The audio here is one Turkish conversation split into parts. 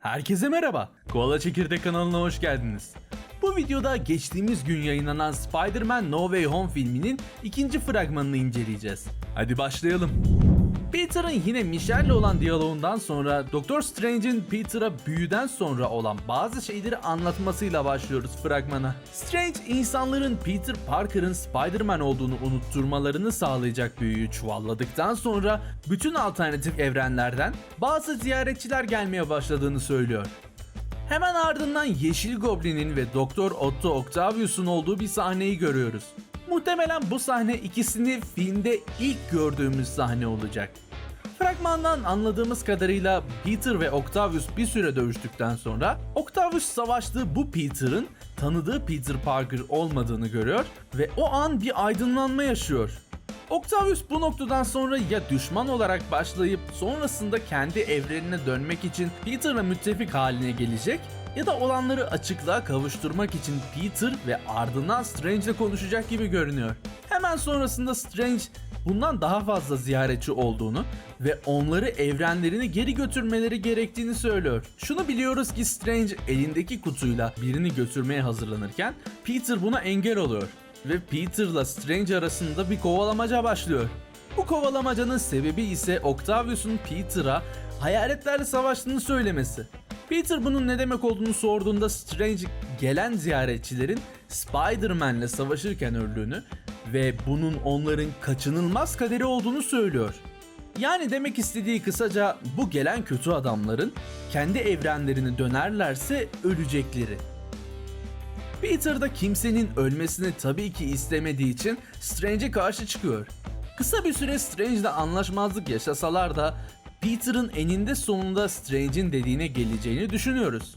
Herkese merhaba. Koala Çekirdek kanalına hoş geldiniz. Bu videoda geçtiğimiz gün yayınlanan Spider-Man No Way Home filminin ikinci fragmanını inceleyeceğiz. Hadi başlayalım. Peter'ın yine Michelle'le olan diyaloğundan sonra Doktor Strange'in Peter'a büyüden sonra olan bazı şeyleri anlatmasıyla başlıyoruz fragmana. Strange insanların Peter Parker'ın Spider-Man olduğunu unutturmalarını sağlayacak büyüyü çuvalladıktan sonra bütün alternatif evrenlerden bazı ziyaretçiler gelmeye başladığını söylüyor. Hemen ardından Yeşil Goblin'in ve Doktor Otto Octavius'un olduğu bir sahneyi görüyoruz. Muhtemelen bu sahne ikisini filmde ilk gördüğümüz sahne olacak. Fragmandan anladığımız kadarıyla Peter ve Octavius bir süre dövüştükten sonra Octavius savaştığı bu Peter'ın tanıdığı Peter Parker olmadığını görüyor ve o an bir aydınlanma yaşıyor. Octavius bu noktadan sonra ya düşman olarak başlayıp sonrasında kendi evrenine dönmek için Peter'la müttefik haline gelecek ya da olanları açıklığa kavuşturmak için Peter ve ardından Strange ile konuşacak gibi görünüyor. Hemen sonrasında Strange bundan daha fazla ziyaretçi olduğunu ve onları evrenlerini geri götürmeleri gerektiğini söylüyor. Şunu biliyoruz ki Strange elindeki kutuyla birini götürmeye hazırlanırken Peter buna engel oluyor ve Peter'la Strange arasında bir kovalamaca başlıyor. Bu kovalamacanın sebebi ise Octavius'un Peter'a hayaletlerle savaştığını söylemesi. Peter bunun ne demek olduğunu sorduğunda Strange gelen ziyaretçilerin Spider-Man'le savaşırken öldüğünü ve bunun onların kaçınılmaz kaderi olduğunu söylüyor. Yani demek istediği kısaca bu gelen kötü adamların kendi evrenlerini dönerlerse ölecekleri. Peter da kimsenin ölmesini tabii ki istemediği için Strange'e karşı çıkıyor. Kısa bir süre Strange'le anlaşmazlık yaşasalar da Peter'ın eninde sonunda Strange'in dediğine geleceğini düşünüyoruz.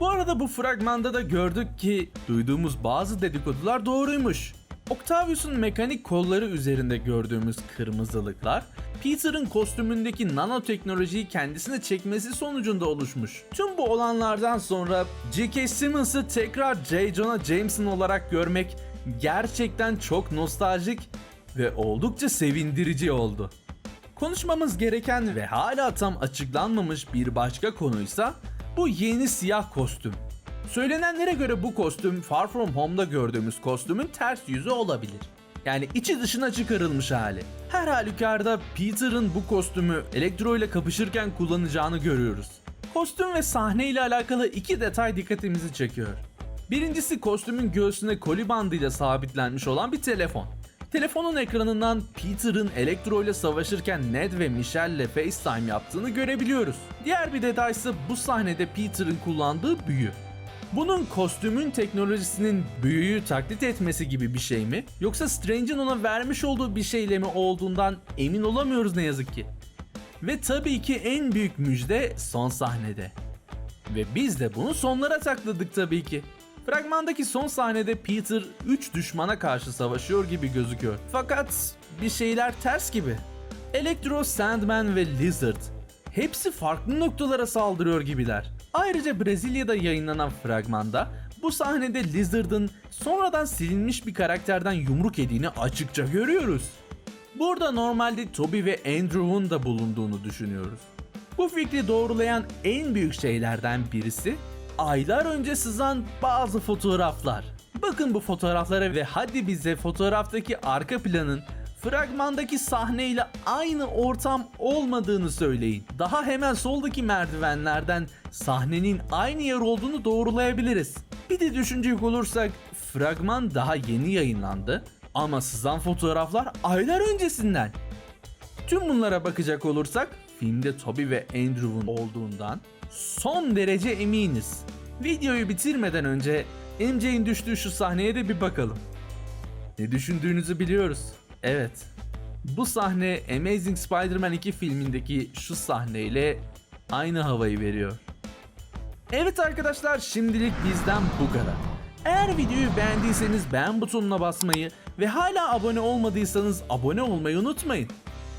Bu arada bu fragmanda da gördük ki duyduğumuz bazı dedikodular doğruymuş. Octavius'un mekanik kolları üzerinde gördüğümüz kırmızılıklar Peter'ın kostümündeki nanoteknolojiyi kendisine çekmesi sonucunda oluşmuş. Tüm bu olanlardan sonra J.K. Simmons'ı tekrar J. Jonah Jameson olarak görmek gerçekten çok nostaljik ve oldukça sevindirici oldu. Konuşmamız gereken ve hala tam açıklanmamış bir başka konuysa bu yeni siyah kostüm. Söylenenlere göre bu kostüm Far From Home'da gördüğümüz kostümün ters yüzü olabilir. Yani içi dışına çıkarılmış hali. Her halükarda Peter'ın bu kostümü Elektro ile kapışırken kullanacağını görüyoruz. Kostüm ve sahne ile alakalı iki detay dikkatimizi çekiyor. Birincisi kostümün göğsüne koli bandıyla sabitlenmiş olan bir telefon. Telefonun ekranından Peter'ın Elektro ile savaşırken Ned ve Michelle FaceTime yaptığını görebiliyoruz. Diğer bir detay ise bu sahnede Peter'ın kullandığı büyü. Bunun kostümün teknolojisinin büyüyü taklit etmesi gibi bir şey mi? Yoksa Strange'in ona vermiş olduğu bir şeyle mi olduğundan emin olamıyoruz ne yazık ki. Ve tabii ki en büyük müjde son sahnede. Ve biz de bunu sonlara sakladık tabii ki. Fragmandaki son sahnede Peter 3 düşmana karşı savaşıyor gibi gözüküyor. Fakat bir şeyler ters gibi. Electro, Sandman ve Lizard hepsi farklı noktalara saldırıyor gibiler. Ayrıca Brezilya'da yayınlanan fragmanda bu sahnede Lizard'ın sonradan silinmiş bir karakterden yumruk yediğini açıkça görüyoruz. Burada normalde Toby ve Andrew'un da bulunduğunu düşünüyoruz. Bu fikri doğrulayan en büyük şeylerden birisi aylar önce sızan bazı fotoğraflar. Bakın bu fotoğraflara ve hadi bize fotoğraftaki arka planın fragmandaki sahneyle aynı ortam olmadığını söyleyin. Daha hemen soldaki merdivenlerden sahnenin aynı yer olduğunu doğrulayabiliriz. Bir de düşünecek olursak fragman daha yeni yayınlandı ama sızan fotoğraflar aylar öncesinden. Tüm bunlara bakacak olursak filmde Toby ve Andrew'un olduğundan son derece eminiz. Videoyu bitirmeden önce MJ'in düştüğü şu sahneye de bir bakalım. Ne düşündüğünüzü biliyoruz. Evet. Bu sahne Amazing Spider-Man 2 filmindeki şu sahneyle aynı havayı veriyor. Evet arkadaşlar şimdilik bizden bu kadar. Eğer videoyu beğendiyseniz beğen butonuna basmayı ve hala abone olmadıysanız abone olmayı unutmayın.